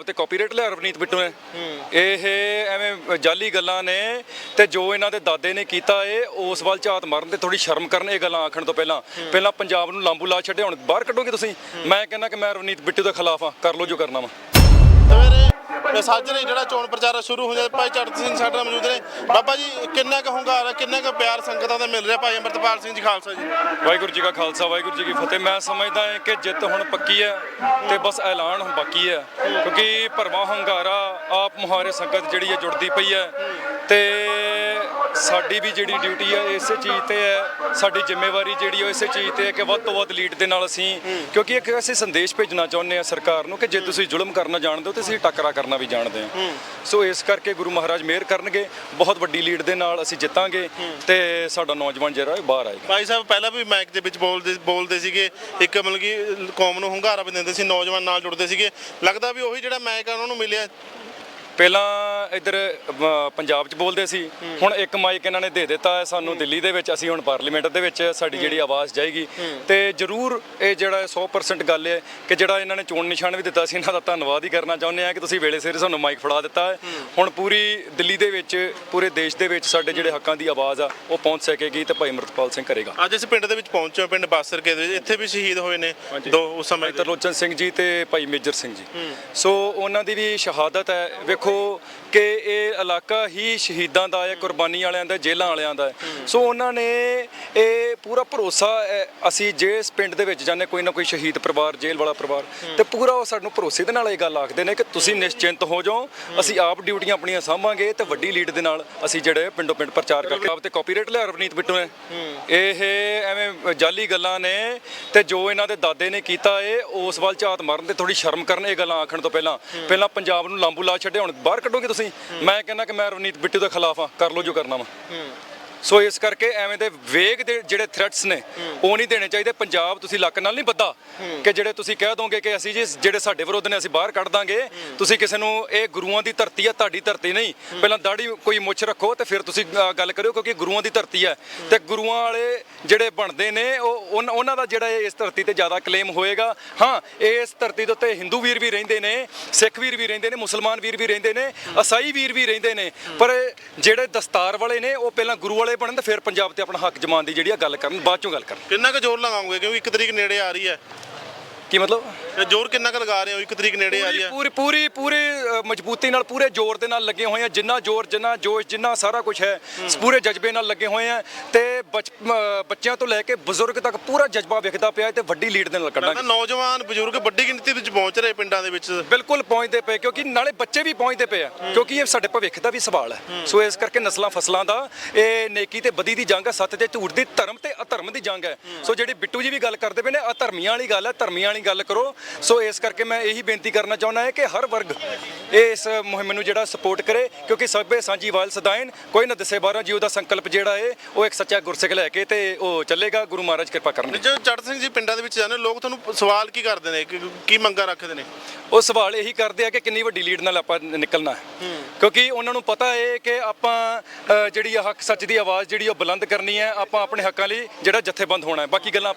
ਪੰਜਾਬ ਤੇ ਕਾਪੀਰਾਈਟ ਲਿਆ ਰਵਨੀਤ ਬਿੱਟੂ ਨੇ। ਇਹ ਐਵੇਂ ਜਾਲੀ ਗੱਲਾਂ ਨੇ ਤੇ ਜੋ ਇਹਨਾਂ ਦੇ ਦਾਦੇ ਨੇ ਕੀਤਾ ਏ ਉਸ ਵੱਲ ਝਾਤ ਮਾਰਨ ਤੇ ਥੋੜੀ ਸ਼ਰਮ ਕਰਨ ਇਹ ਗੱਲਾਂ ਆਖਣ ਤੋਂ ਪਹਿਲਾਂ। ਪਹਿਲਾਂ ਪੰਜਾਬ ਨੂੰ ਲਾਂਬੂ ਲਾ ਛੱਡਿਆ ਹੁਣ ਬਾਹਰ ਕੱਢੋਗੇ ਤੁਸੀਂ? ਮੈਂ ਕਹਿੰਦਾ ਕਿ ਮੈਂ ਰਵਨੀਤ ਬਿੱਟੂ ਦੇ ਖਿਲਾਫ ਆ ਕਰ ਲਓ ਜੋ ਕਰਨਾ ਵਾ। ਸਵੇਰੇ ਸਾਜਰੇ ਜਿਹੜਾ ਚੋਣ ਪ੍ਰਚਾਰ ਸ਼ੁਰੂ ਹੋ ਜਾਂਦਾ, ਭਾਈ ਚੜਤ ਸਿੰਘ ਸਾਡੇ ਨਾਲ ਮੌਜੂਦ ਨੇ। ਬਾਬਾ ਜੀ, ਕਿੰਨਾ ਕੁ ਹੁੰਗਾਰਾ ਹੈ, ਕਿੰਨਾ ਕੁ ਪਿਆਰ ਸੰਗਤਾਂ ਦਾ ਮਿਲ ਰਿਹਾ ਭਾਈ ਅੰਮ੍ਰਿਤਪਾਲ ਸਿੰਘ ਜੀ ਖਾਲਸਾ ਜੀ? ਵਾਹਿਗੁਰੂ ਜੀ ਕਾ ਖਾਲਸਾ, ਵਾਹਿਗੁਰੂ ਜੀ ਕੀ ਫਤਿਹ। ਮੈਂ ਸਮਝਦਾ ਹਾਂ ਕਿ ਜਿੱਤ ਹੁਣ ਪੱਕੀ ਹੈ ਤੇ ਬਸ ਐਲਾਨ ਹੁਣ ਬਾਕੀ ਹੈ। ਕਿਉਂਕਿ ਭਰਵਾਂ ਹੰਗਾਰਾ ਆਪ ਮੁਹਾਰੇ ਸੰਗਤ ਜਿਹੜੀ ਹੈ ਜੁੜਦੀ ਪਈ ਹੈ ਤੇ ਸਾਡੀ ਵੀ ਜਿਹੜੀ ਡਿਊਟੀ ਹੈ ਇਸੇ ਚੀਜ਼ ਤੇ ਹੈ। ਸਾਡੀ ਜ਼ਿੰਮੇਵਾਰੀ ਜਿਹੜੀ ਉਹ ਇਸੇ ਚੀਜ਼ ਤੇ ਹੈ ਕਿ ਵੱਧ ਤੋਂ ਵੱਧ ਲੀਡ ਦੇ ਨਾਲ ਅਸੀਂ ਕਿਉਂਕਿ ਇੱਕ ਅਸੀਂ ਸੰਦੇਸ਼ ਭੇਜਣਾ ਚਾਹੁੰਦੇ ਹਾਂ ਸਰਕਾਰ ਨੂੰ ਕਿ ਜੇ ਤੁਸੀਂ ਜ਼ੁਲਮ ਕਰਨਾ ਜਾਣਦੇ ਹੋ ਤੇ ਅਸੀਂ ਟੱਕਰਾ ਕਰਨਾ ਵੀ ਜਾਣਦੇ ਹਾਂ। ਸੋ ਇਸ ਕਰਕੇ ਗੁਰੂ ਮਹਾਰਾਜ ਮਿਹਰ ਕਰਨਗੇ ਬਹੁਤ ਵੱਡੀ ਲੀਡ ਦੇ ਨਾਲ ਅਸੀਂ ਜਿੱਤਾਂਗੇ ਤੇ ਸਾਡਾ ਨੌਜਵਾਨ ਜਿਹੜਾ ਬਾਹਰ ਆਏਗਾ। ਭਾਈ ਸਾਹਿਬ ਪਹਿਲਾਂ ਵੀ ਮਾਈਕ ਦੇ ਵਿੱਚ ਬੋਲਦੇ ਬੋਲਦੇ ਸੀਗੇ ਇੱਕ ਮਤਲਬ ਕਿ ਕੌਮ ਨੂੰ ਹੁੰਗਾਰਾ ਵੀ ਦਿੰਦੇ ਸੀ ਨੌਜਵਾਨ ਨਾਲ ਜੁੜਦੇ ਸੀਗੇ। ਲੱਗਦਾ ਵੀ ਉਹੀ ਜਿਹੜਾ ਮਾਈਕ ਆ ਉਹਨਾਂ ਨੂੰ ਮਿਲਿਆ। ਪਹਿਲਾਂ ਇੱਧਰ ਪੰਜਾਬ 'ਚ ਬੋਲਦੇ ਸੀ। ਹੁਣ ਇੱਕ ਮਾਈਕ ਇਹਨਾਂ ਨੇ ਦੇ ਦਿੱਤਾ ਹੈ ਸਾਨੂੰ ਦਿੱਲੀ ਦੇ ਵਿੱਚ। ਅਸੀਂ ਹੁਣ ਪਾਰਲੀਮੈਂਟ ਦੇ ਵਿੱਚ ਸਾਡੀ ਜਿਹੜੀ ਆਵਾਜ਼ ਜਾਏਗੀ। ਤੇ ਜ਼ਰੂਰ ਇਹ ਜਿਹੜਾ 100% ਗੱਲ ਹੈ ਕਿ ਜਿਹੜਾ ਇਹਨਾਂ ਨੇ ਚੋਣ ਨਿਸ਼ਾਨ ਵੀ ਦਿੱਤਾ ਸੀ ਇਹਨਾਂ ਦਾ ਧੰਨਵਾਦ ਹੀ ਕਰਨਾ ਚਾਹੁੰਦੇ ਆ ਕਿ ਤੁਸੀਂ ਵੇਲੇ ਸਿਰ ਸਾਨੂੰ ਮਾਈਕ ਫੜਾ ਦਿੱਤਾ ਹੈ। ਹੁਣ ਪੂਰੀ ਦਿੱਲੀ ਦੇ ਵਿੱਚ ਪੂਰੇ ਦੇਸ਼ ਦੇ ਵਿੱਚ ਸਾਡੇ ਜਿਹੜੇ ਹੱਕਾਂ ਦੀ ਆਵਾਜ਼ ਆ ਉਹ ਪਹੁੰਚ ਸਕੇਗੀ ਤੇ ਭਾਈ ਅਮਰਤਪਾਲ ਸਿੰਘ ਕਰੇਗਾ। ਅੱਜ ਇਸ ਪਿੰਡ ਦੇ ਵਿੱਚ ਪਹੁੰਚੇ ਹਾਂ, ਪਿੰਡ ਬਾਸਰਕੇ ਦੇ। ਵਿੱਚ ਇੱਥੇ ਵੀ ਸ਼ਹੀਦ ਹੋਏ ਨੇ ਦੋ ਉਸ ਸਮੇਂ ਭਾਈ ਤਰਲੋਚਨ ਸਿੰਘ ਜੀ ਤੇ ਭਾਈ ਮੇਜਰ ਸਿੰਘ ਜੀ। ਸੋ ਉਹਨਾਂ ਦੀ ਵੀ ਸ਼ਹਾਦਤ ਹੈ। ਵੇਖੋ ਕਿ ਇਹ ਇਲਾਕਾ ਹੀ ਸ਼ਹੀਦਾਂ ਦਾ ਹੈ ਕੁਰਬਾਨੀ ਵਾਲਿਆਂ ਦਾ, ਜੇਲ੍ਹਾਂ ਵਾਲਿਆਂ ਦਾ ਸੋ ਉਹਨਾਂ ਨੇ ਇਹ ਪੂਰਾ ਭਰੋਸਾ ਅਸੀਂ ਜੇ ਇਸ ਪਿੰਡ ਦੇ ਵਿੱਚ ਜਾਂਦੇ ਕੋਈ ਨਾ ਕੋਈ ਸ਼ਹੀਦ ਪਰਿਵਾਰ, ਜੇਲ੍ਹ ਵਾਲਾ ਪਰਿਵਾਰ, ਤੇ ਪੂਰਾ ਉਹ ਸਾਨੂੰ ਭਰੋਸੇ ਦੇ ਨਾਲ ਇਹ ਗੱਲ ਆਖਦੇ ਨੇ ਕਿ ਤੁਸੀਂ ਨਿਸ਼ਚਿੰਤ ਹੋ ਜਾਓ, ਅਸੀਂ ਆਪ ਡਿਊਟੀਆਂ ਆਪਣੀਆਂ ਸਾਂਭਾਂਗੇ ਤੇ ਵੱਡੀ ਲੀਡ ਦੇ ਨਾਲ ਅਸੀਂ ਜਿਹੜੇ ਪਿੰਡੋਂ ਪਿੰਡ ਪ੍ਰਚਾਰ ਕਰਕੇ ਆਪ ਤੇ ਕਾਪੀਰਾਈਟ ਲਿਆ, ਰਵਨੀਤ ਬਿੱਟੂ ਨੇ। ਇਹ ਐਵੇਂ ਜਾਲੀ ਗੱਲਾਂ ਨੇ ਤੇ ਜੋ ਇਹਨਾਂ ਦੇ ਦਾਦੇ ਨੇ ਕੀਤਾ ਏ, ਉਸ ਵੱਲ ਝਾਤ ਮਾਰਨ ਤੇ ਥੋੜੀ ਸ਼ਰਮ ਕਰਨ, ਇਹ ਗੱਲਾਂ ਆਖਣ ਤੋਂ ਪਹਿਲਾਂ। ਪਹਿਲਾਂ ਪੰਜਾਬ ਨੂੰ ਲਾਂਬੂ ਲਾ ਛੱਡਿਆ, ਹੁਣ ਬਾਹਰ ਕੱਢੋਗੇ ਤੁਸੀਂ? ਮੈਂ ਕਹਿੰਦਾ ਕਿ ਮੈਂ ਰਵਨੀਤ ਬਿੱਟੂ ਦੇ ਖਿਲਾਫ ਆ ਕਰ ਲਓ ਜੋ ਕਰਨਾ ਵਾ। ਸੋ ਇਸ ਕਰਕੇ ਐਵੇਂ ਦੇ ਵੇਗ ਦੇ ਜਿਹੜੇ ਥ੍ਰੈਟਸ ਨੇ, ਉਹ ਨਹੀਂ ਦੇਣੇ ਚਾਹੀਦੇ। ਪੰਜਾਬ ਤੁਸੀਂ ਲੱਕ ਨਾਲ ਨਹੀਂ ਬੱਧਾ ਕਿ ਜਿਹੜੇ ਤੁਸੀਂ ਕਹਿ ਦੋਗੇ ਕਿ ਅਸੀਂ ਜੀ ਜਿਹੜੇ ਸਾਡੇ ਵਿਰੁੱਧ ਨੇ, ਅਸੀਂ ਬਾਹਰ ਕੱਢ ਦਾਂਗੇ। ਤੁਸੀਂ ਕਿਸੇ ਨੂੰ ਇਹ ਗੁਰੂਆਂ ਦੀ ਧਰਤੀ ਹੈ ਤੁਹਾਡੀ ਧਰਤੀ ਨਹੀਂ। ਪਹਿਲਾਂ ਦਾੜੀ ਕੋਈ ਮੁੱਛ ਰੱਖੋ ਤੇ ਫਿਰ ਤੁਸੀਂ ਗੱਲ ਕਰਿਓ ਕਿਉਂਕਿ ਗੁਰੂਆਂ ਦੀ ਧਰਤੀ ਹੈ ਤੇ ਗੁਰੂਆਂ ਵਾਲੇ ਜਿਹੜੇ ਬਣਦੇ ਨੇ, ਉਹ ਉਨ- ਉਹਨਾਂ ਦਾ ਜਿਹੜਾ ਇਹ ਇਸ ਧਰਤੀ ਤੇ ਜ਼ਿਆਦਾ ਕਲੇਮ ਹੋਏਗਾ। ਹਾਂ ਇਸ ਧਰਤੀ ਦੇ ਉੱਤੇ ਹਿੰਦੂ ਵੀਰ ਵੀ ਰਹਿੰਦੇ ਨੇ, ਸਿੱਖ ਵੀਰ ਵੀ ਰਹਿੰਦੇ ਨੇ, ਮੁਸਲਮਾਨ ਵੀਰ ਵੀ ਰਹਿੰਦੇ ਨੇ ਈਸਾਈ ਵੀਰ ਵੀ ਰਹਿੰਦੇ ਨੇ। ਪਰ ਜਿਹੜੇ ਦਸਤਾਰ ਵਾਲੇ ਨੇ, ਉਹ ਪਹਿਲਾਂ ਗੁਰੂ ਵਾਲੇ ਬਣਨ ਤੇ ਫਿਰ ਪੰਜਾਬ ਤੇ ਆਪਣਾ ਹੱਕ ਜਮਾਨ ਦੀ ਜਿਹੜੀ ਆ ਗੱਲ ਕਰਨ, ਬਾਅਦ ਚੋਂ ਗੱਲ ਕਰਨ। ਕਿੰਨਾ ਕੁ ਜ਼ੋਰ ਲਗਾਉਂਗੇ ਕਿਉਂਕਿ ਇੱਕ ਤਰੀਕ ਨੇੜੇ ਆ ਰਹੀ ਹੈ। ਕੀ ਮਤਲਬ? ਤੇ ਜ਼ੋਰ ਕਿੰਨਾ ਕੁ ਲਗਾ ਰਹੇ ਹੋ? ਇੱਕ ਤਰੀਕ ਨੇੜੇ ਆ ਰਹੀ ਪੂਰੀ ਹੈ ਪੂਰੀ ਪੂਰੀ ਪੂਰੇ ਅ, ਮਜ਼ਬੂਤੀ ਨਾਲ ਪੂਰੇ ਜ਼ੋਰ ਦੇ ਨਾਲ ਲੱਗੇ ਹੋਏ ਆ। ਜਿੰਨਾ ਜ਼ੋਰ ਜਿੰਨਾ ਜੋਸ਼ ਜਿੰਨਾ ਸਾਰਾ ਕੁਝ ਹੈ ਪੂਰੇ ਜਜ਼ਬੇ ਨਾਲ ਲੱਗੇ ਹੋਏ ਆ। ਤੇ ਬਚ- ਅ, ਬੱਚਿਆਂ ਤੋਂ ਲੈ ਕੇ ਬਜ਼ੁਰਗ ਤੱਕ ਪੂਰਾ ਜਜ਼ਬਾ ਵਿਖਦਾ ਪਿਆ ਹੈ ਤੇ ਵੱਡੀ ਲੀਡ ਦੇ ਨਾਲ ਕੱਢਾਂਗੇ। ਕਿਹਾ ਨੌਜਵਾਨ ਬਜ਼ੁਰਗ ਵੱਡੀ ਗਿਣਤੀ ਵਿੱਚ ਪਹੁੰਚ ਰਹੇ ਪਿੰਡਾਂ ਦੇ ਵਿੱਚ। ਬਿਲਕੁਲ ਪਹੁੰਚਦੇ ਪਏ ਕਿਉਂਕਿ ਨਾਲੇ ਬੱਚੇ ਵੀ ਪਹੁੰਚਦੇ ਪਏ ਆ ਕਿਉਂਕਿ ਇਹ ਸਾਡੇ ਭਵਿੱਖ ਦਾ ਵੀ ਸਵਾਲ ਹੈ। ਸੋ ਇਸ ਕਰਕੇ ਨਸਲਾਂ ਫਸਲਾਂ ਦਾ ਇਹ ਨੇਕੀ ਤੇ ਬਦੀ ਦੀ ਜੰਗ ਹੈ ਸੱਤ ਤੇ ਝੂਠ ਦੀ ਧਰਮ ਤੇ ਅਧਰਮ ਦੀ ਜੰਗ ਹੈ। ਸੋ ਜਿਹੜੀ ਬਿੱਟੂ ਜੀ ਵੀ ਗੱਲ ਕਰਦੇ ਪਏ ਨੇ ਅਧਰਮੀਆਂ ਵਾਲੀ ਗੱਲ ਹੈ ਧਰਮੀਆਂ ਵਾਲੀ ਗੱਲ ਕਰੋ। ਸੋ ਇਸ ਕਰਕੇ ਮੈਂ ਇਹੀ ਬੇਨਤੀ ਕਰਨਾ ਚਾਹੁੰਦਾ ਹਾਂ ਕਿ ਹਰ ਵਰਗ ਇਸ ਮੁਹਿੰਮ ਨੂੰ ਜਿਹੜਾ ਸਪੋਰਟ ਕਰੇ ਕਿਉਂਕਿ ਸਭੇ ਸਾਂਝੀ ਵਾਲ ਸਦਾਇਨ ਕੋਈ ਨਾ ਦਸੇ 12 ਜੀਓ ਦਾ ਸੰਕਲਪ ਜਿਹੜਾ ਹੈ ਉਹ ਇੱਕ ਸੱਚਾ ਗੁਰਸਿੱਖ ਲੈ ਕੇ ਤੇ ਉਹ ਚੱਲੇਗਾ। ਗੁਰੂ ਮਹਾਰਾਜ ਕਿਰਪਾ ਕਰਨਗੇ ਜਦੋਂ ਚੜ੍ਹਤ ਸਿੰਘ ਜੀ ਪਿੰਡਾਂ ਦੇ ਵਿੱਚ ਜਾਂਦੇ ਹੋ, ਲੋਕ ਤੁਹਾਨੂੰ ਸਵਾਲ ਕੀ ਕਰਦੇ ਨੇ? ਕਿ- ਮੰਗਾਂ ਰੱਖਦੇ ਨੇ? ਉਹ ਸਵਾਲ ਇਹੀ ਕਰਦੇ ਆ ਕਿ ਕਿੰਨੀ ਵੱਡੀ ਲੀਡ ਨਾਲ ਆਪਾਂ ਨਿਕਲਣਾ ਹੈ। ਕਿਉਂਕਿ ਉਹਨਾਂ ਨੂੰ ਪਤਾ ਹੈ ਕਿ ਆਪਾਂ ਜਿਹੜੀ ਹੱਕ ਸੱਚ ਦੀ ਆਵਾਜ਼ ਜਿਹੜੀ ਉਹ ਬੁਲੰਦ ਕਰਨੀ ਹੈ ਆਪਾਂ ਆਪਣੇ ਹੱਕਾਂ ਲਈ ਜਿਹੜਾ ਜਥੇਬੰਦ ਹੋਣਾ ਹੈ। ਬਾਕੀ ਗੱਲਾਂ